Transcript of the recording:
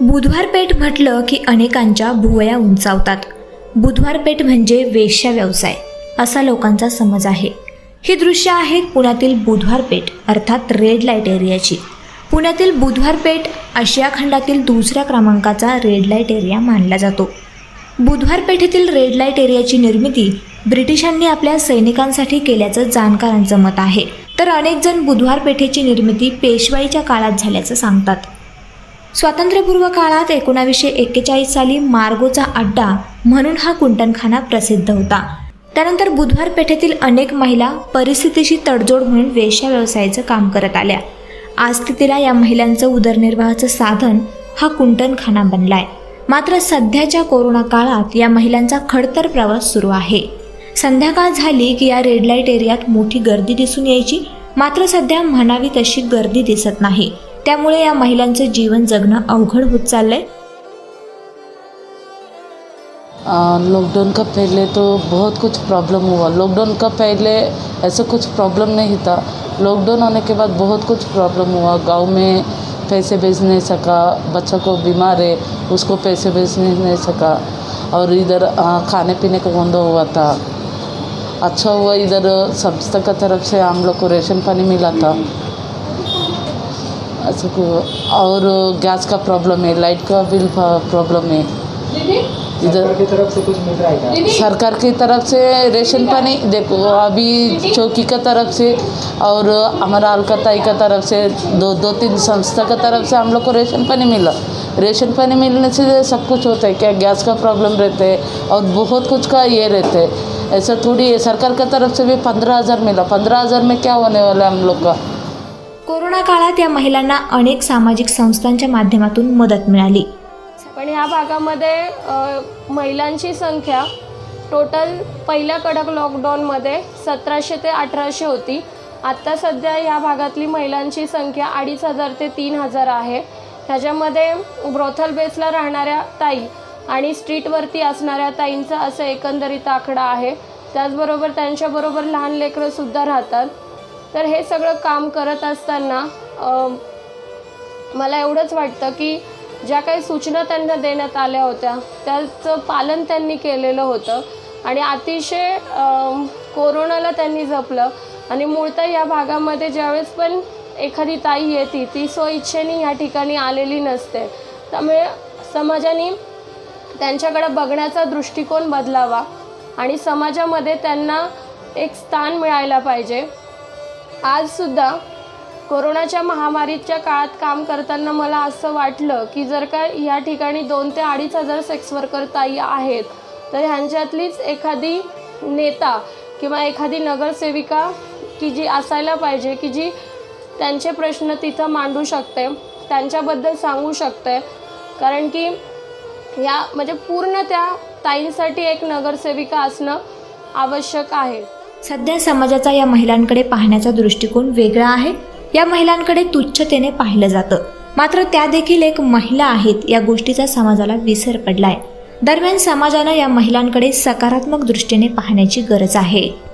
बुधवार पेठ म्हटलं की अनेकांच्या भुवया उंचावतात. बुधवार पेठ म्हणजे वेश्या व्यवसाय असा लोकांचा समज आहे. ही दृश्य आहेत पुण्यातील बुधवार पेठ अर्थात रेड लाइट एरियाची. पुण्यातील बुधवार पेठ आशिया खंडातील दुसऱ्या क्रमांकाचा रेड लाइट एरिया मानला जातो. बुधवार पेठेतील रेड लाइट एरियाची निर्मिती ब्रिटिशांनी आपल्या सैनिकांसाठी केल्याचं जाणकारांचं मत आहे. तर अनेक जण बुधवार पेठेची निर्मिती पेशवाईच्या काळात झाल्याचं सांगतात. स्वातंत्र्यपूर्व काळात एकोणावीसशे एक्केचाळीस साली मार्गोचा अड्डा म्हणून हा कुंटणखाना प्रसिद्ध होता. त्यानंतर बुधवार पेठेतील अनेक महिला परिस्थितीशी तडजोड म्हणून वेश्या व्यवसायाचं काम करत आल्या. आज स्थितीला या महिलांचं उदरनिर्वाहाचं साधन हा कुंटणखाना बनलाय. मात्र सध्याच्या कोरोना काळात या महिलांचा खडतर प्रवास सुरू आहे. संध्याकाळ झाली की या रेड लाइट एरियात मोठी गर्दी दिसून यायची मात्र सध्या म्हणावी तशी गर्दी दिसत नाही. त्यामुळे या महिलांचं जीवन जगणं अवघड होत चाललंय. लॉकडाउन का पहले तो बहुत कुछ प्रॉब्लम हुआ. लॉकडाउन का पहले ऐसा कुछ प्रॉब्लम नहीं था. लॉकडाउन होने के बाद बहुत कुछ प्रॉब्लम हुआ. गांव में पैसे भेज नहीं सका बच्चा को बीमार है उसको पैसे भेज नहीं नहीं सका. और इधर खाने पीने का बंद हुआ था. अच्छा हुआ इधर संस्था का तरफ से हम लोग को रेशन पानी मिला था. ऐसा को- और गैस का प्रॉब्लम है लाइट का बिल प्रॉब्लम है। इधर की तरफ़ से कुछ मिल रहा है सरकार की तरफ़ से रेशन पानी देखो अभी चौकी का तरफ़ से और हमारा अलकाताई का तरफ़ से दो दो तीन संस्था का तरफ़ से हम लोग को रेशन पानी मिला। रेशन पानी मिलने से सब कुछ होता है क्या गैस का प्रॉब्लम रहता है और बहुत कुछ का ये रहता है। ऐसा थोड़ी है सरकार का तरफ़ से भी पंद्रह हज़ार मिला। पंद्रह हज़ार में क्या होने वाला है हम लोग का? कोरोना काळात या महिलांना अनेक सामाजिक संस्थांच्या माध्यमातून मदत मिळाली. पण ह्या भागामध्ये महिलांची संख्या टोटल पहिल्या कडक लॉकडाऊनमध्ये सतराशे ते अठराशे होती. आत्ता सध्या या भागातली महिलांची संख्या अडीच हजार ते तीन हजार आहे. ह्याच्यामध्ये ब्रोथल बेसला राहणाऱ्या ताई आणि स्ट्रीटवरती असणाऱ्या ताईंचा असं एकंदरीत आकडा आहे. त्याचबरोबर त्यांच्याबरोबर लहान लेकरंसुद्धा राहतात. तर हे सगळं काम करत असताना मला एवढंच वाटतं की ज्या काही सूचना त्यांना देण्यात आल्या होत्या त्याचं पालन त्यांनी केलेलं होतं. आणि अतिशय कोरोनाला त्यांनी जपलं. आणि मूळतः या भागामध्ये ज्यावेळेस पण एखादी ताई येते ती स्वइच्छेने या ठिकाणी आलेली नसते. त्यामुळे समाजाने त्यांच्याकडे बघण्याचा दृष्टिकोन बदलावा आणि समाजामध्ये त्यांना एक स्थान मिळायला पाहिजे. आजसुद्धा कोरोनाच्या महामारीच्या काळात काम करताना मला असं वाटलं की जर का या ठिकाणी दोन ते अडीच हजार सेक्स वर्कर ताई आहेत तर ह्यांच्यातलीच एखादी नेता किंवा एखादी नगरसेविका की जी असायला पाहिजे की जी त्यांचे प्रश्न तिथं मांडू शकते त्यांच्याबद्दल सांगू शकते. कारण की या म्हणजे पूर्ण त्या ताईंसाठी एक नगरसेविका असणं आवश्यक आहे. सध्या समाजाचा या महिलांकडे पाहण्याचा दृष्टिकोन वेगळा आहे. या महिलांकडे तुच्छतेने पाहिलं जातं. मात्र त्या देखील एक महिला आहेत या गोष्टीचा समाजाला विसर पडलाय. दरम्यान समाजानं या महिलांकडे सकारात्मक दृष्टीने पाहण्याची गरज आहे.